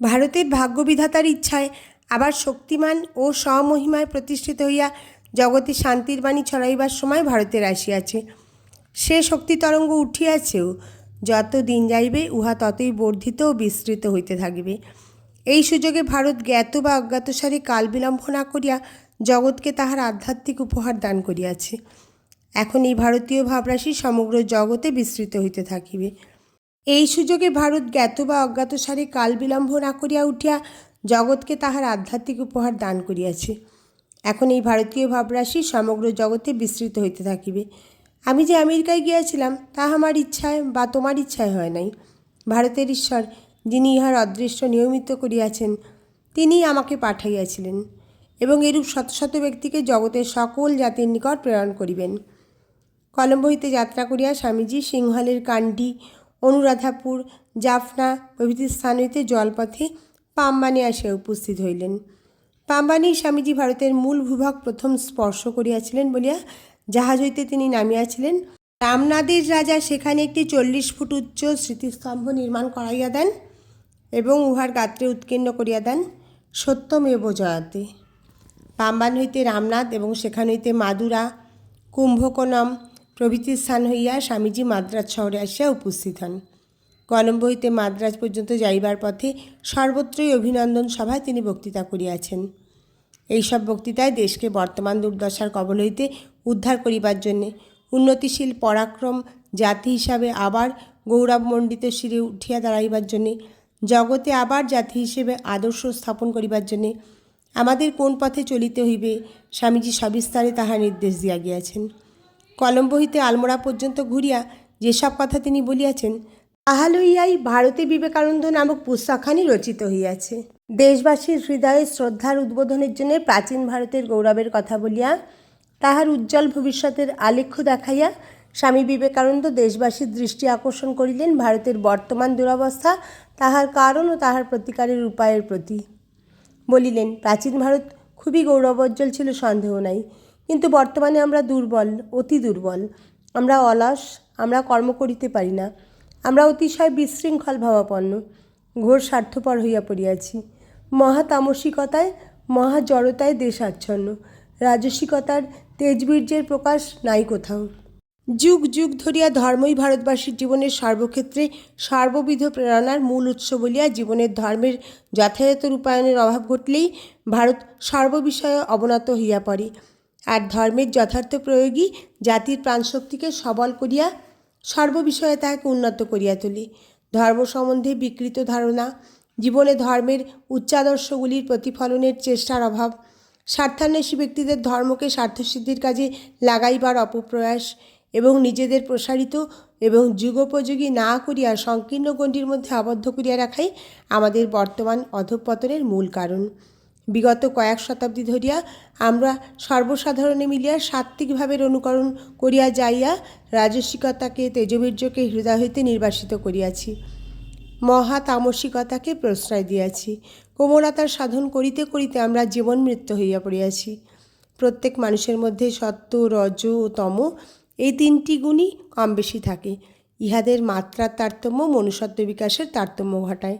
ভারতের ভাগ্যবিধাতার ইচ্ছায় আবার শক্তিমান ও স্বমহিমায় প্রতিষ্ঠিত হইয়া জগতে শান্তির বাণী ছড়াইবার সময় ভারতের আসিয়াছে। সে শক্তি তরঙ্গ উঠিয়াছেও যত দিন যাইবে উহা ততই বর্ধিত ও বিস্তৃত হইতে থাকিবে। এই সুযোগে ভারত জ্ঞাত বা অজ্ঞাতসারে কাল বিলম্ব না করিয়া জগৎকে তাহার আধ্যাত্মিক উপহার দান করিয়াছে। এখন এই ভারতীয় ভাবরাশি সমগ্র জগতে বিস্তৃত হইতে থাকিবে। এই সুযোগে ভারত জ্ঞাত বা অজ্ঞাতসারে কাল বিলম্ব না করিয়া উঠিয়া জগৎকে তাহার আধ্যাত্মিক উপহার দান করিয়াছে। এখন এই ভারতীয় ভাবরাশি সমগ্র জগতে বিস্তৃত হইতে থাকিবে। আমি যে আমেরিকায় গিয়াছিলাম, তা আমার ইচ্ছায় বা তোমার ইচ্ছায় হয় নাই। ভারতের ঈশ্বর, যিনি ইহার অদৃশ্য নিয়মিত করিয়াছেন, তিনিই আমাকে পাঠাইয়াছিলেন এবং এরূপ শত শত ব্যক্তিকে জগতের সকল জাতির নিকট প্রেরণ করিবেন। কলম্বো হইতে যাত্রা করিয়া স্বামীজি সিংহলের কান্ডি অনুরাধাপুর, জাফনা প্রভৃতি স্থান হইতে জলপথে পাম্বানে আসিয়া উপস্থিত হইলেন। পাম্বানি স্বামীজি ভারতের মূল ভূভাগ প্রথম স্পর্শ করিয়াছিলেন বলিয়া জাহাজ হইতে তিনি নামিয়াছিলেন। রামনাদের রাজা সেখানে একটি চল্লিশ ফুট উচ্চ স্মৃতিস্তম্ভ নির্মাণ করাইয়া দেন এবং উহার গাত্রে উৎকীর্ণ করিয়া দেন সত্যমেব জয়াতে পাম্বান হইতে রামনাথ এবং সেখান হইতে মাদুরা, কুম্ভকোণম প্রভৃতি স্থান হইয়া স্বামীজি মাদ্রাজ শহরে আসিয়া উপস্থিত হন। কলম্বো হইতে মাদ্রাজ পর্যন্ত যাইবার পথে সর্বত্রই অভিনন্দন সভায় তিনি বক্তৃতা করিয়াছেন। এইসব বক্তৃতায় দেশকে বর্তমান দুর্দশার কবল হইতে উদ্ধার করিবার জন্যে উন্নতিশীল পরাক্রম জাতি হিসাবে আবার গৌরবমণ্ডিত শিরে উঠিয়া দাঁড়াইবার জন্যে, জগতে আবার জাতি হিসেবে আদর্শ স্থাপন করিবার জন্যে আমাদের কোন পথে চলিতে হইবে স্বামীজি সবিস্তারে তাহার নির্দেশ দিয়া গিয়াছেন। কলম্বো হইতে আলমোড়া পর্যন্ত ঘুরিয়া যেসব কথা তিনি বলিয়াছেন তাহা লইয়াই ভারতে বিবেকানন্দ নামক পুস্তকখানি রচিত হইয়াছে। দেশবাসীর হৃদয়ে শ্রদ্ধার উদ্বোধনের জন্য প্রাচীন ভারতের গৌরবের কথা বলিয়া তাহার উজ্জ্বল ভবিষ্যতের আলেখ্য দেখাইয়া স্বামী বিবেকানন্দ দেশবাসীর দৃষ্টি আকর্ষণ করিলেন ভারতের বর্তমান দুরবস্থা, তাহার কারণ ও তাহার প্রতিকারের উপায়ের প্রতি। বলিলেন, প্রাচীন ভারত খুবই গৌরবোজ্জ্বল ছিল, সন্দেহ নাই। কিন্তু বর্তমানে আমরা দুর্বল, অতি দুর্বল। আমরা অলস, আমরা কর্ম করিতে পারি না। আমরা অতিশয় বিশৃঙ্খল ভাবাপন্ন, ঘোর স্বার্থপর হইয়া পড়িয়াছি। মহা তামসিকতায় মহা জড়তায় দেশ আচ্ছন্ন রাজসিকতার তেজবীর্যের প্রকাশ নাই কোথাও। যুগ যুগ ধরিয়া ধর্মই ভারতবাসীর জীবনের সর্বক্ষেত্রে সর্ববিধ প্রেরণার মূল উৎস বলিয়া জীবনের ধর্মের যথাযথ রূপায়ণের অভাব ঘটলেই ভারত সর্ববিষয়ে অবনত হইয়া পড়ে। আর ধর্মের যথার্থ প্রয়োগই জাতির প্রাণশক্তিকে সবল করিয়া, সর্ববিষয়ে তাহাকে উন্নত করিয়া তুলি। ধর্ম সম্বন্ধে বিকৃত ধারণা, জীবনে ধর্মের উচ্চাদর্শগুলির প্রতিফলনের চেষ্টার অভাব, স্বার্থান্বেষী ব্যক্তিদের ধর্মকে স্বার্থসিদ্ধির কাজে লাগাইবার অপপ্রয়াস এবং নিজেদের প্রসারিত এবং যুগোপযোগী না করিয়া সংকীর্ণ গণ্ডির মধ্যে আবদ্ধ করিয়া রাখাই আমাদের বর্তমান অধঃপতনের মূল কারণ। বিগত কয়েক শতাব্দী ধরিয়া আমরা সর্বসাধারণে মিলিয়া সাত্ত্বিকভাবের অনুকরণ করিয়া যাইয়া রাজসিকতাকে, তেজবীর্যকে হৃদয় হইতে নির্বাসিত করিয়াছি। মহা তামসিকতাকে প্রশ্রয় দিয়াছি। কোমলতার সাধন করিতে করিতে আমরা জীবন মৃত্যু হইয়া পড়িয়াছি। প্রত্যেক মানুষের মধ্যে সত্য রজ ও তম, এই তিনটি গুণই কম বেশি থাকে। ইহাদের মাত্রার তারতম্য মনুষ্যত্ব বিকাশের তারতম্য ঘটায়।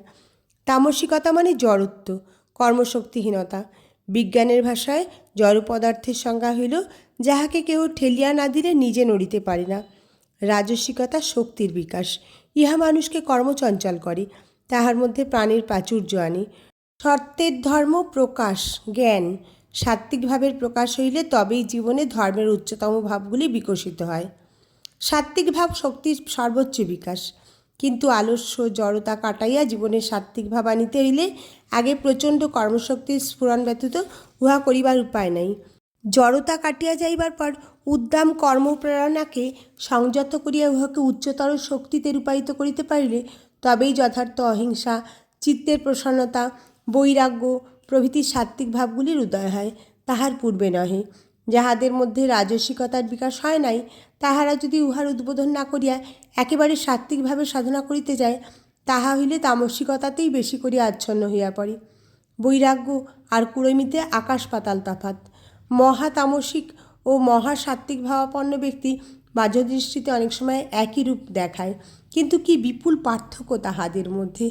তামসিকতা মানে জড়ত্ব। কর্মশক্তিহীনতা। বিজ্ঞানের ভাষায় জড় পদার্থের সংজ্ঞা হইল, যাহাকে কেউ ঠেলিয়া না দিলে নিজে নড়িতে পারে না। রাজস্বিকতা শক্তির বিকাশ। ইহা মানুষকে কর্মচঞ্চল করে, তাহার মধ্যে প্রাণের প্রাচুর্য আনে। সত্যের ধর্ম প্রকাশ, জ্ঞান, সাত্ত্বিক ভাবের প্রকাশ হইলে তবেই জীবনে ধর্মের উচ্চতম ভাবগুলি বিকশিত হয়। সাত্ত্বিক ভাব শক্তির সর্বোচ্চ বিকাশ। কিন্তু আলস্য জড়তা কাটাইয়া জীবনের সাত্ত্বিক ভাব আনিতে হইলে আগে প্রচণ্ড কর্মশক্তির স্ফুরণ ব্যতীত উহা করিবার উপায় নাই। জড়তা কাটিয়া যাইবার পর উদ্দাম কর্মপ্রেরণাকে সংযত করিয়া উহাকে উচ্চতর শক্তিতে রূপায়িত করিতে পারিলে তবেই যথার্থ অহিংসা, চিত্তের প্রসন্নতা, বৈরাগ্য প্রভৃতি সাত্ত্বিক ভাবগুলির উদয় হয়, তাহার পূর্বে নহে। যাহাদের মধ্যে রাজসিকতার বিকাশ হয় নাই, তাহারা যদি উহার উদ্বোধন না করিয়া একেবারে সাত্ত্বিকভাবে সাধনা করিতে যায়, তাহা হইলে তামসিকতাতেই বেশি করিয়া আচ্ছন্ন হইয়া পড়ে। বৈরাগ্য আর কুড়মিতে আকাশ পাতাল তাফাত মহা তামসিক ও মহাসাত্ত্বিক ভাবাপন্ন ব্যক্তি বাহ্যদৃষ্টিতে অনেক সময় একই রূপ দেখায়। কিন্তু কি বিপুল পার্থক্য তাহাদের মধ্যে?